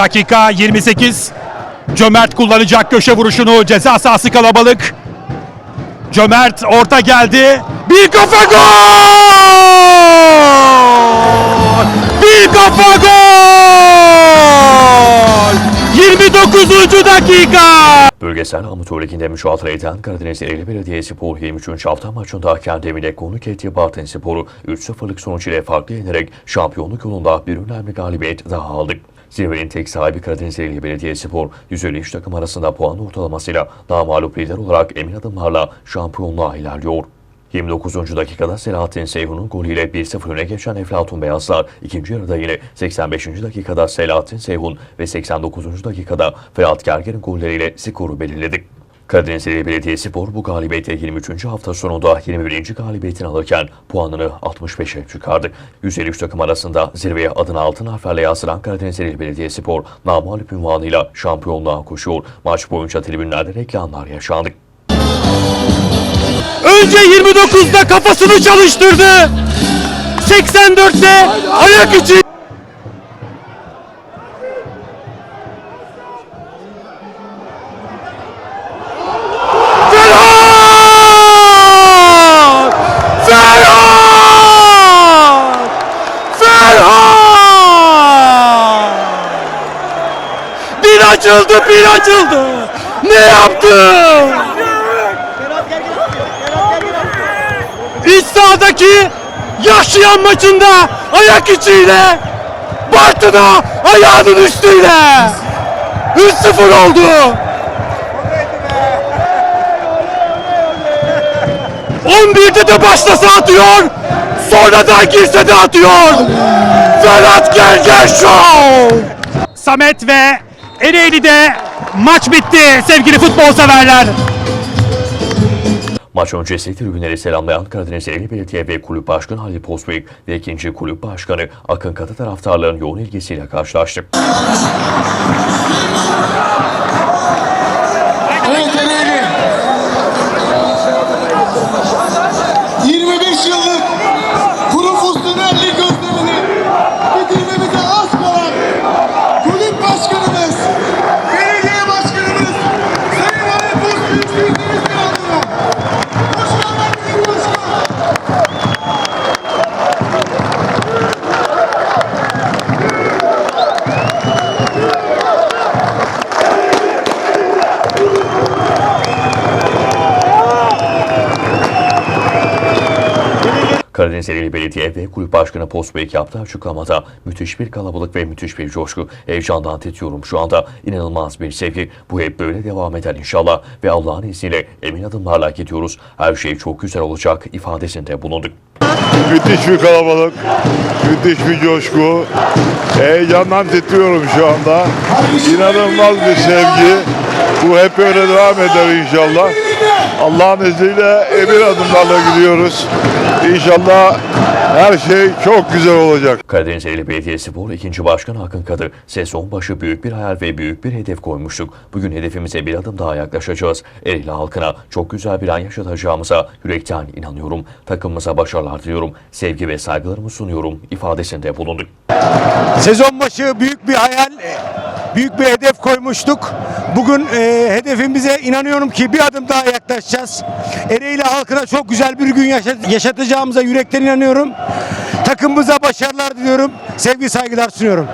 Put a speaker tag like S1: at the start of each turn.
S1: Dakika 28. Cömert kullanacak köşe vuruşunu. Ceza sahası kalabalık. Cömert orta geldi. Bir kafa gol! Bir kafa gol! 29. dakika.
S2: Bölgesel amatör liginde mücadele eden Karadeniz Ereğli Belediyespor 23. hafta maçında kendi evine konuk ettiği Bartın Spor'u 3-0'lık sonuç ile farklı yenerek şampiyonluk yolunda bir önemli galibiyet daha aldı. Zirvenin tek sahibi Karadeniz Ereğli Belediyespor 153 takım arasında puan ortalamasıyla daha mağlup lider olarak emin adımlarla şampiyonluğa ilerliyor. 29. dakikada Selahattin Seyhun'un golüyle 1-0 öne geçen Eflatun Beyazlar ikinci yarıda yine 85. dakikada Selahattin Seyhun ve 89. dakikada Ferhat Gerger'in golleriyle skoru belirledi. Karadeniz Ereğli Belediyespor bu galibiyete 23. hafta sonunda 21. galibiyetini alırken puanını 65'e çıkardı. 153 takım arasında zirveye adını altın harflerle yazdıran Karadeniz Ereğli Belediyespor namalip ünvanıyla şampiyonluğa koşuyor. Maç boyunca tribünlerde reklamlar yaşandı.
S1: Önce 29'da kafasını çalıştırdı. 84'te ayak içi. Açıldı, bir açıldı. Ne yaptı? İç sahadaki yaşayan maçında ayak içiyle Bartın'a ayağının üstüyle 3-0 oldu. 11'de de başlasa atıyor. Sonradan girse de atıyor. Ferhat Gerger Show. Samet ve Ereğli'de maç bitti sevgili futbol severler.
S2: Maç öncesi tribünleri selamlayan Karadeniz Ereğli Belediye ve Kulüp Başkanı Ali Postbek ve ikinci kulüp başkanı Akın Katı taraftarların yoğun ilgisiyle karşılaştı.
S3: Evet Ereğli. 25 yıllık
S2: Karadeniz Ereğli Belediye ve Kulüp Başkanı Postbek yaptığı açıklamada müthiş bir kalabalık ve müthiş bir coşku. Heyecandan titriyorum şu anda. İnanılmaz bir sevgi. Bu hep böyle devam eder inşallah. Ve Allah'ın izniyle emin adımlarla gidiyoruz. Her şey çok güzel olacak ifadesinde bulunduk.
S4: Müthiş bir kalabalık, müthiş bir coşku. Heyecandan titriyorum şu anda. İnanılmaz bir sevgi. Bu hep öyle devam eder inşallah. Allah'ın izniyle emin adımlarla gidiyoruz. İnşallah her şey çok güzel olacak.
S2: Karadeniz Ereğli Belediyespor 2. Başkanı Akın Kadı sezon başı büyük bir hayal ve büyük bir hedef koymuştuk. Bugün hedefimize bir adım daha yaklaşacağız. Ereğli halkına çok güzel bir an yaşatacağımıza yürekten inanıyorum. Takımımıza başarılar diliyorum. Sevgi ve saygılarımı sunuyorum ifadesinde bulunduk.
S5: Sezon başı büyük bir hayal, büyük bir hedef koymuştuk. Bugün e, hedefimize inanıyorum ki bir adım daha yaklaşacağız. Ereğli halkına çok güzel bir gün yaşat- yaşatacağımıza yürekten inanıyorum. Takımımıza başarılar diliyorum. Sevgi saygılar sunuyorum.